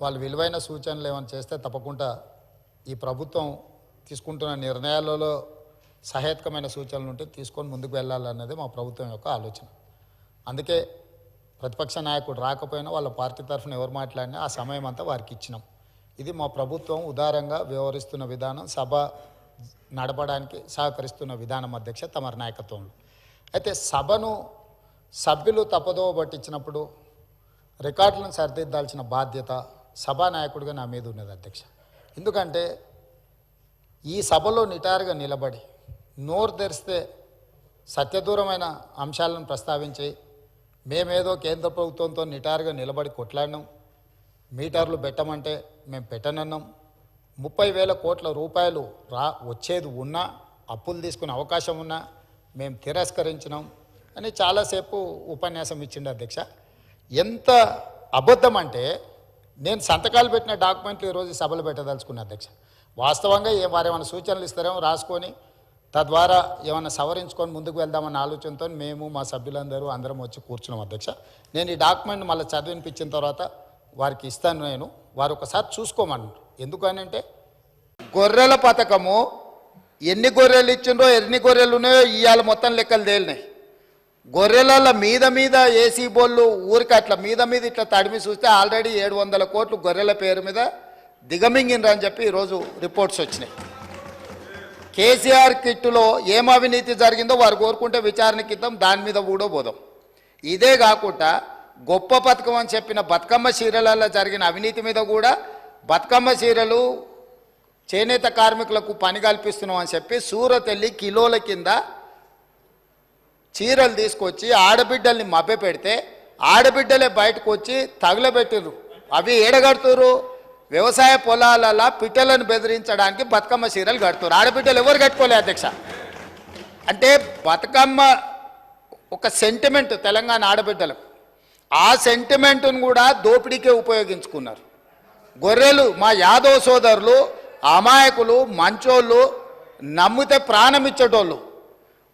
వాళ్ళు విలువైన సూచనలు ఏమైనా చేస్తే తప్పకుండా ఈ ప్రభుత్వం తీసుకుంటున్న నిర్ణయాలలో సహేతకమైన సూచనలు ఉంటే తీసుకొని ముందుకు వెళ్ళాలన్నది మా ప్రభుత్వం యొక్క ఆలోచన. అందుకే ప్రతిపక్ష నాయకుడు రాకపోయినా వాళ్ళ పార్టీ తరఫున ఎవరు మాట్లాడినా ఆ సమయం అంతా వారికి ఇచ్చినాం. ఇది మా ప్రభుత్వం ఉదారంగా వ్యవహరిస్తున్న విధానం సభ నడపడానికి సహకరిస్తున్న విధానం అధ్యక్ష తమరి నాయకత్వంలో. అయితే సభను సభ్యులు తప్పదోవ పట్టించినప్పుడు రికార్డులను సరిదిద్దాల్సిన బాధ్యత సభానాయకుడిగా నా మీద ఉన్నది అధ్యక్ష. ఎందుకంటే ఈ సభలో నిటారుగా నిలబడి నోరు తెరిస్తే సత్యదూరమైన అంశాలను ప్రస్తావించి మేమేదో కేంద్ర ప్రభుత్వంతో నిటారుగా నిలబడి కొట్లాడినాం. మీటర్లు పెట్టమంటే మేము పెట్టనన్నాం. ముప్పై వేల కోట్ల రూపాయలు రా వచ్చేది ఉన్నా అప్పులు తీసుకునే అవకాశం ఉన్నా మేము తిరస్కరించినాం అని చాలాసేపు ఉపన్యాసం ఇచ్చిండు అధ్యక్ష. ఎంత అబద్ధం అంటే నేను సంతకాలు పెట్టిన డాక్యుమెంట్లు ఈరోజు సభలు పెట్టదలుచుకున్న అధ్యక్ష. వాస్తవంగా ఏ వారు ఏమైనా సూచనలు ఇస్తారేమో రాసుకొని తద్వారా ఏమైనా సవరించుకొని ముందుకు వెళ్దామన్న ఆలోచనతో మేము మా సభ్యులందరూ అందరం వచ్చి కూర్చున్నాం అధ్యక్ష. నేను ఈ డాక్యుమెంట్ మళ్ళీ చదివినిపించిన తర్వాత వారికి ఇస్తాను నేను. వారు ఒకసారి చూసుకోమన్నారు ఎందుకనంటే గొర్రెల పథకము ఎన్ని గొర్రెలు ఇచ్చిండ్రో ఎన్ని గొర్రెలు ఉన్నాయో ఇవాళ మొత్తం లెక్కలు తేలినాయి. గొర్రెల మీద మీద ఏసీ బోళ్ళు ఊరికి అట్లా మీద మీద ఇట్లా తడిమి చూస్తే ఆల్రెడీ ఏడు వందల కోట్లు గొర్రెల పేరు మీద దిగమింగినరు అని చెప్పి ఈరోజు రిపోర్ట్స్ వచ్చినాయి. కేసీఆర్ కిట్టులో ఏం అవినీతి జరిగిందో వారు కోరుకుంటే విచారణ ఇద్దాం దాని మీద కూడా పోదాం ఇదే కాకుండా గొప్ప పథకం అని చెప్పిన బతుకమ్మ చీరలలో జరిగిన అవినీతి మీద కూడా బతుకమ్మ చీరలు చేనేత కార్మికులకు పని కల్పిస్తున్నాం అని చెప్పి సూరత్ వెళ్ళి కిలోల కింద చీరలు తీసుకొచ్చి ఆడబిడ్డల్ని మభ్య పెడితే ఆడబిడ్డలే బయటకు వచ్చి తగులబెట్టిర్రు. అవి ఏడగడుతురు వ్యవసాయ పొలాలలో పిట్టలను బెదిరించడానికి బతుకమ్మ చీరలు కడుతురు ఆడబిడ్డలు ఎవరు కట్టుకోలే అధ్యక్ష? అంటే బతుకమ్మ ఒక సెంటిమెంట్ తెలంగాణ ఆడబిడ్డలకు. ఆ సెంటిమెంట్ను కూడా దోపిడీకే ఉపయోగించుకున్నారు. గొర్రెలు మా యాదవ సోదరులు అమాయకులు మంచోళ్ళు నమ్మితే ప్రాణం ఇచ్చేటోళ్ళు.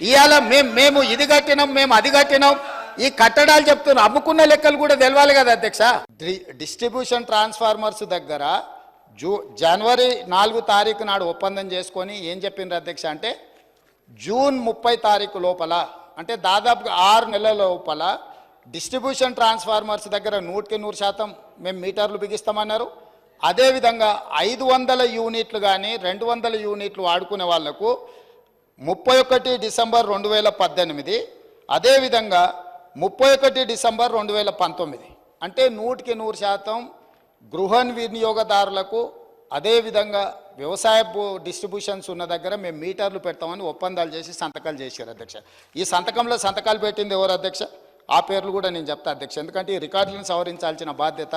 ఇవాళ మేము మేము ఇది కట్టినాం మేము అది కట్టినాం. ఈ కట్టడాలు చెప్తున్నాం అమ్ముకున్న లెక్కలు కూడా తెలవాలి కదా అధ్యక్ష. డి- డిస్ట్రిబ్యూషన్ ట్రాన్స్ఫార్మర్స్ దగ్గర జూ జనవరి నాలుగు తారీఖు నాడు ఒప్పందం చేసుకొని ఏం చెప్పిండ్రు అధ్యక్ష అంటే జూన్ ముప్పై తారీఖు లోపల అంటే దాదాపుగా ఆరు నెలల లోపల డిస్ట్రిబ్యూషన్ ట్రాన్స్ఫార్మర్స్ దగ్గర నూటికి నూరు శాతం మేము మీటర్లు బిగిస్తామన్నారు. అదేవిధంగా ఐదు వందల యూనిట్లు కానీ రెండు వందల యూనిట్లు వాడుకునే వాళ్ళకు ముప్పై ఒకటి డిసెంబర్ రెండు వేల పద్దెనిమిది అదేవిధంగా ముప్పై ఒకటి డిసెంబర్ రెండు వేల పంతొమ్మిది. అంటే నూటికి నూరు శాతం గృహ వినియోగదారులకు అదేవిధంగా వ్యవసాయ డిస్ట్రిబ్యూషన్స్ ఉన్న దగ్గర మేము మీటర్లు పెడతామని ఒప్పందాలు చేసి సంతకాలు చేశారు అధ్యక్ష. ఈ సంతకంలో సంతకాలు పెట్టింది ఎవరు అధ్యక్ష? ఆ పేర్లు కూడా నేను చెప్తా అధ్యక్ష. ఎందుకంటే ఈ రికార్డులను సవరించాల్సిన బాధ్యత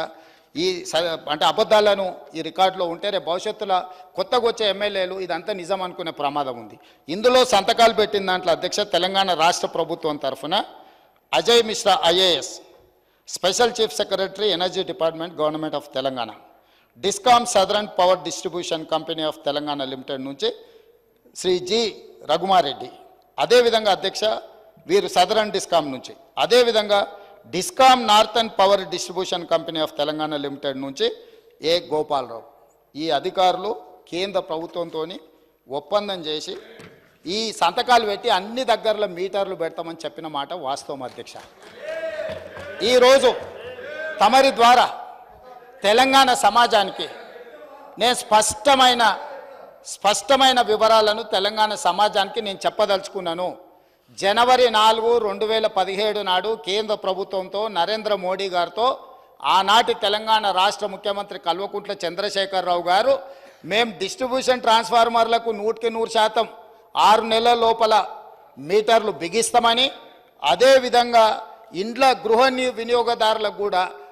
ఈ స- అంటే అబద్ధాలను ఈ రికార్డులో ఉంటే రేపు భవిష్యత్తులో కొత్తగా వచ్చే ఎమ్మెల్యేలు ఇదంతా నిజం అనుకునే ప్రమాదం ఉంది. ఇందులో సంతకాలు పెట్టిన దాంట్లో అధ్యక్ష తెలంగాణ రాష్ట్ర ప్రభుత్వం తరఫున Ajay Mishra IAS special chief secretary energy department government of Telangana discom southern power distribution company of Telangana limited నుంచి శ్రీ జి రఘుమారెడ్డి అదేవిధంగా అధ్యక్ష వీరు సదరన్ డిస్కామ్ నుంచి అదేవిధంగా discom northern power distribution company of Telangana limited నుంచి ఏ గోపాలరావు ఈ అధికారులు కేంద్ర ప్రభుత్వంతో ఒప్పందం చేసి ఈ సంతకాలు పెట్టి అన్ని దగ్గరలో మీటర్లు పెడతామని చెప్పిన మాట వాస్తవం అధ్యక్ష. ఈరోజు తమరి ద్వారా తెలంగాణ సమాజానికి నేను స్పష్టమైన స్పష్టమైన వివరాలను తెలంగాణ సమాజానికి నేను చెప్పదలుచుకున్నాను. జనవరి నాలుగు రెండు వేల పదిహేడు నాడు కేంద్ర ప్రభుత్వంతో నరేంద్ర మోడీ గారితో ఆనాటి తెలంగాణ రాష్ట్ర ముఖ్యమంత్రి కల్వకుంట్ల చంద్రశేఖరరావు గారు మేము డిస్ట్రిబ్యూషన్ ట్రాన్స్ఫార్మర్లకు నూటికి నూరు శాతం ఆరు నెలల లోపల మీటర్లు బిగిస్తామని అదేవిధంగా ఇండ్ల గృహ ని- వినియోగదారులకు కూడా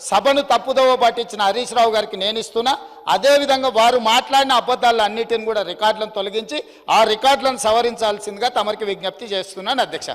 సభను తప్పుదోవ పట్టించిన హరీష్ రావు గారికి నేను ఇస్తున్నా. అదేవిధంగా వారు మాట్లాడిన అబద్ధాలు అన్నిటిని కూడా రికార్డులను తొలగించి ఆ రికార్డులను సవరించాల్సిందిగా తమరికి విజ్ఞప్తి చేస్తున్నాను అధ్యక్ష.